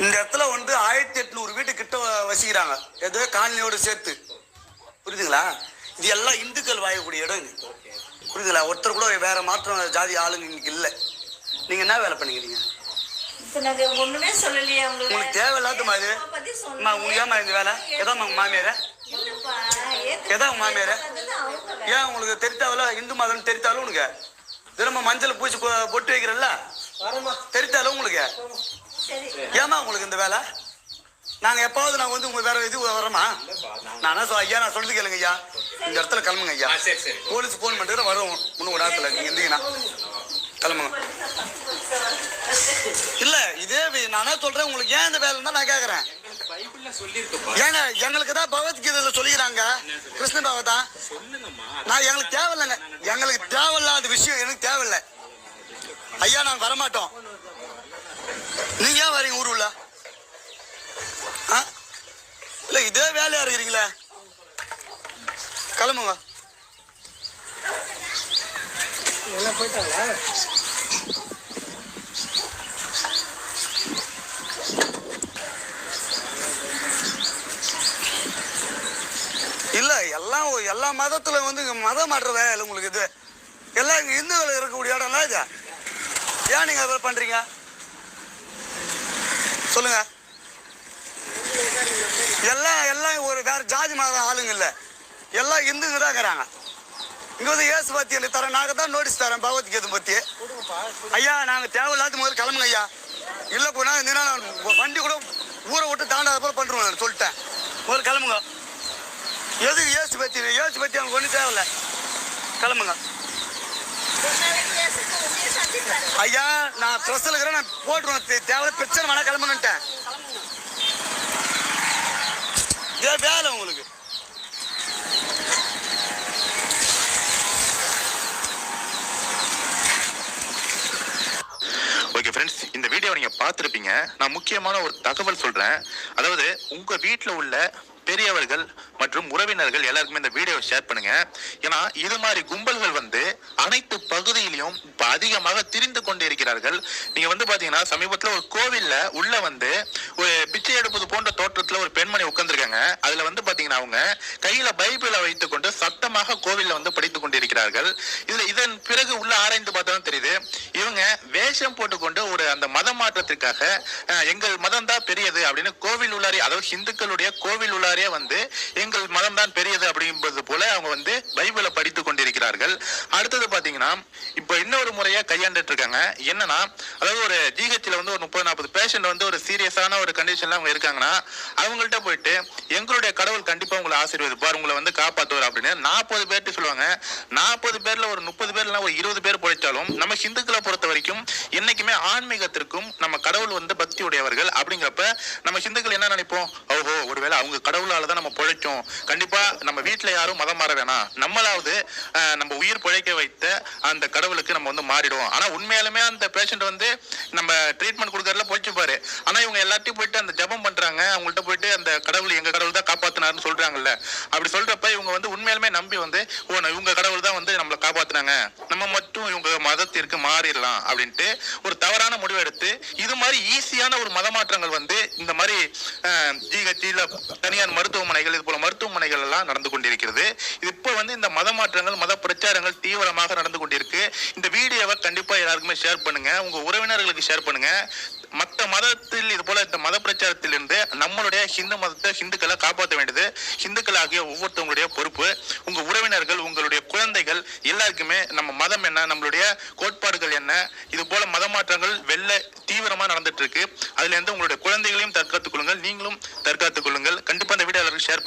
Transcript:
இந்த இடத்துல வந்து ஆயிரத்தி எட்நூறு வீட்டு கிட்ட வசிக்கிறாங்க. ஏதோ காலனியோடு சேர்த்து. புரியுதுங்களா? இது எல்லாம் இந்துக்கள் வாழக்கூடிய இடம் புரியுதுங்களா? ஒருத்தர் கூட வேற மாற்றம் ஜாதி ஆளுங்க இன்னைக்கு இல்லை. நீங்க என்ன வேலை பண்ணிக்கிறீங்க? உங்களுக்கு தேவையில்லாத மாதிரி உங்களுக்கு ஏம்மா இந்த வேலை? உங்க மாமியாரா? உங்க மாமியாரா? ஏன் உங்களுக்கு தெரித்தாவில இந்து மதம் தெரித்தாலும் உனக்கு? திரும்ப மஞ்சள் பூச்சி பொ- பொட்டு வைக்கிறல்ல? தெரித்தாலும் உங்களுக்கு? ஏமா உங்களுக்கு இந்த வேலை? நாங்க எப்பாவது நாங்க வந்து உங்க வேற இது வரோமா நானா சொல் ஐயா நான் சொல்றது கேளுங்க ஐயா. இந்த இடத்துல கிளம்புங்க ஐயா. ஆ, சரி சரி. போலீஸ் ஃபோன் பண்ணிட்டு வரும் இன்னும் ஒரு நேரத்துல. நீங்க இருந்தீங்கன்னா கிளம்புங்க. இல்ல இதே நானே சொல்றேன் உங்களுக்கு ஏன் இந்த வேலைன்னு நான் கேக்குறேன். ஏங்க எங்களுக்கு தான் பகவத்கீதையில சொல்லிக்கிறாங்க. கிருஷ்ண பகவதா நான் எங்களுக்கு தேவையில்லைங்க. எங்களுக்கு தேவையில்லாத விஷயம் எனக்கு தேவையில்லை. ஐயா நாங்க வரமாட்டோம். நீங்க ஏன் வரீங்க ஊர் உள்ள? ஆ? இல்ல இதே வேலையா இருக்கிறீங்களே? கிளம்புங்க. இல்ல எல்லாம் எல்லா மதத்துல வந்து இங்க மதம் மாற்ற வேலை உங்களுக்கு இது. எல்லாம் இங்க இந்துக்கள் இருக்கக்கூடிய இடம்லாம் இது. ஏன் நீங்க அதை பண்றீங்க? சொல்லுங்க. எல்லாம் எல்லாம் ஒரு வேற ஜாதி மத ஆளுங்க இல்லை. எல்லாம் இந்துங்க தான் இருக்கிறாங்க. இங்கே வந்து ஏசு பத்தி எனக்கு தரேன். நாங்கள் தான் நோட்டீஸ் தரேன் பகவத்கீதை பற்றி ஐயா நாங்கள் தேவையில்லாத முதல்ல கிளம்புங்க ஐயா. இல்லை போனா இருந்தீங்கன்னா நான் வண்டி கூட ஊரை விட்டு தாண்டாத போல பண்ணுறோம் நான் சொல்லிட்டேன். முதல்ல கிளம்புங்க. எதுக்கு ஏசு பத்தி? ஏசு பத்தி அவங்களுக்கு ஒன்றும் தேவையில்ல. கிளம்புங்க. ஐயா நான் ட்ரெஸ்ஸில் இருக்கிறேன் நான் போட்டுருவேன். தேவை தேவையில்ல பிரச்சனை வேணா கிளம்பணுன்ட்டேன் இதே வேலை உங்களுக்கு. ஓகே ஃப்ரெண்ட்ஸ் இந்த வீடியோ நீங்க பார்த்துருப்பீங்க. நான் முக்கியமான ஒரு தகவல் சொல்றேன். அதாவது உங்க வீட்டில் உள்ள பெரியவர்கள் மற்றும் உறவினர்கள் எல்லாருக்குமே இந்த வீடியோவை ஷேர் பண்ணுங்க. ஏன்னா இது மாதிரி கும்பல்கள் வந்து அனைத்து பகுதியிலையும் இப்ப அதிகமாக திரிந்து கொண்டு இருக்கிறார்கள் நீங்க வந்து பாத்தீங்கன்னா சமீபத்துல ஒரு கோவில்ல உள்ள வந்து ஒரு பிச்சை எடுப்பது போன்ற தோற்றத்துல ஒரு பெண்மணி உட்கார்ந்துருக்காங்க. அதுல வந்து பாத்தீங்கன்னா அவங்க கையில பைபிளை வைத்துக்கொண்டு சத்தமாக கோவில்ல வந்து படித்துக் கொண்டிருக்கிறார்கள். இதுல இதன் பிறகு உள்ள ஆராய்ந்து பார்த்தாலும் தெரியுது. இவங்க வேஷம் போட்டுக்கொண்டு ஒரு அந்த மத மாற்றத்திற்காக எங்கள் மதம் தான் பெரியது அப்படின்னு கோவில் உள்ளாரே அதாவது இந்துக்களுடைய கோவில் உள்ளாரே வந்து எங்கள் மதம் தான் பெரியது அப்படிங்கிறது போல அவங்க வந்து பைபிளை படித்துக் கொண்டிருக்கிறார்கள் அடுத்தது பாத்தீங்கன்னா இப்போ இன்னொரு முறையா கையாண்டுட்டு இருக்காங்க என்னன்னா அதாவது ஒரு ஜிஹெச்ல வந்து ஒரு முப்பது நாற்பது பேஷண்ட் வந்து ஒரு சீரியஸான ஒரு கண்டிஷன்ல அவங்க இருக்காங்கன்னா அவங்கள்ட்ட போயிட்டு எங்களுடைய கடவுள் கண்டிப்பா உங்களை ஆசீர்வதிப்பார் உங்களை வந்து காப்பாத்துவார் அப்படின்னு நாற்பது பேர்ட்டு சொல்லுவாங்க. நாற்பது பேர்ல ஒரு முப்பது பேர்ல ஒரு இருபது பேர் பொழைச்சாலும் நம்ம ஹிந்துக்களை பொறுத்த வரைக்கும் என்னைக்குமே ஆன்மீகத்திற்கும் நம்ம கடவுள் வந்து பக்தி உடையவர்கள் அப்படிங்கிறப்ப நம்ம ஹிந்துக்கள் என்ன நினைப்போம்? ஓஹோ ஒருவேளை அவங்க கடவுளால தான் நம்ம பொழைச்சோம். கண்டிப்பா நம்ம வீட்டில் யாரும் மதம் மாற வேணாம். நம்மளாவது நம்ம உயிர் பிழைக்க அந்த கடவுளுக்கு நம்ம வந்து மாறிடுவோம். ஆனா உண்மையாலுமே அந்த பேஷண்ட் வந்து நம்ம ட்ரீட்மெண்ட் கொடுக்கறதுல போச்சுப்பாரு ஆனா இவங்க எல்லாத்தையும் போயிட்டு அந்த ஜபம் பண்றாங்க. அவங்கள்ட்ட போயிட்டு அந்த கடவுள் எங்க கடவுள் தான் காப்பாற்றினாருன்னு சொல்றாங்கல்ல. அப்படி சொல்றப்ப இவங்க வந்து உண்மையாலுமே நம்பி வந்து ஓ இவங்க கடவுள் தான் வந்து நம்மளை நம்ம மட்டும் இவங்க மதத்திற்கு மாறிடலாம் அப்படின்ட்டு ஒரு தவறான முடிவு எடுத்து இது மாதிரி ஈஸியான ஒரு மத மாற்றங்கள் வந்து இந்த மாதிரி ஜிஹெச்சில் தனியார் மருத்துவமனைகள் இது போல மருத்துவமனைகள் எல்லாம் நடந்து கொண்டிருக்கிறது. இப்போ வந்து இந்த மத மாற்றங்கள் மத பிரச்சாரங்கள் தீவிரமாக நடந்து கொண்டிருக்கு. இந்த வீடியோவை கண்டிப்பா எல்லாருக்குமே ஷேர் பண்ணுங்க. உங்க உறவினர்களுக்கு ஷேர் பண்ணுங்க. மற்ற மதத்தில் இது போல இந்த மத பிரச்சாரத்திலிருந்து நம்மளுடைய ஹிந்து மதத்தை ஹிந்துக்களை காப்பாற்ற வேண்டியது. ஹிந்துக்கள் ஆகிய ஒவ்வொருத்தவங்களுடைய பொறுப்பு. உங்க உறவினர்கள் உங்களுடைய குழந்தைகள் எல்லாருக்குமே நம்ம மதம் என்ன நம்மளுடைய கோட்பாடுகள் என்ன இது போல மத மாற்றங்கள் வெள்ள தீவிரமா நடந்துட்டு இருக்கு. அதுல இருந்து உங்களுடைய குழந்தைகளையும் தற்காத்துக் கொள்ளுங்கள். நீங்களும் தற்காத்துக் கொள்ளுங்கள். கண்டிப்பா இந்த வீடியோ எல்லாருக்கும் ஷேர்